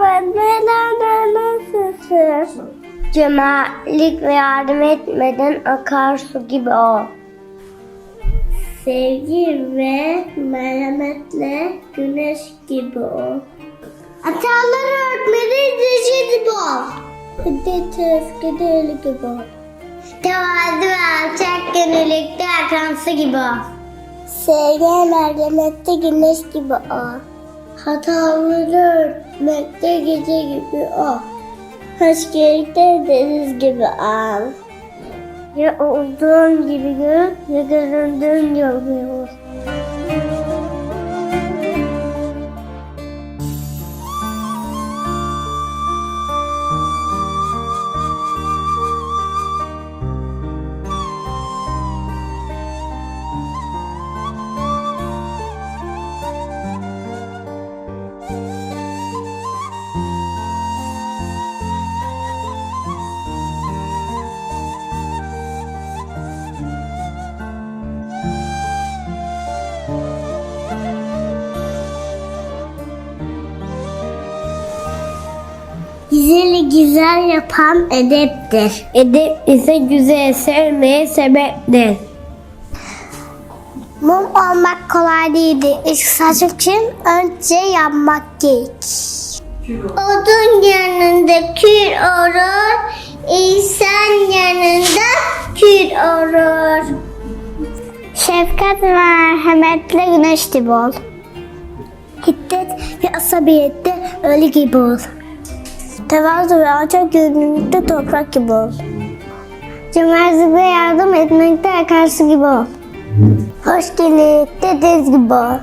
Benden nasılsın? Cömertlik ve yardım etmeden akarsu gibi ol. Sevgi ve merhametle güneş gibi ol. Hataları örtmeli dişi gibi ol. Hiddet öfkede eli gibi ol. Tevazu ve alçak gönüllükte akansı gibi ol. Sevgi ve merhamette güneş gibi ol. Hataları örtmekte gece gibi ol. Hoşgörükte deniz gibi ol. Ya olduğun gibi gör, ya göründüğün gibi ol. Güzeli güzel yapan edeptir. Edep ise güzel sevmeye sebeptir. Mum olmak kolay değildir. Işık saçmak için önce yanmak gerek. Odun yanında kül olur, insan yanında kül olur. Şefkat ve merhametle güneş gibi ol. Hiddet ve asabiyette ölü gibi ol. Tevazu ve alçak gönüllülükte toprak gibi ol. Cömertlikle yardım etmekte akarsu gibi ol. Hoşgörülükte deniz gibi ol.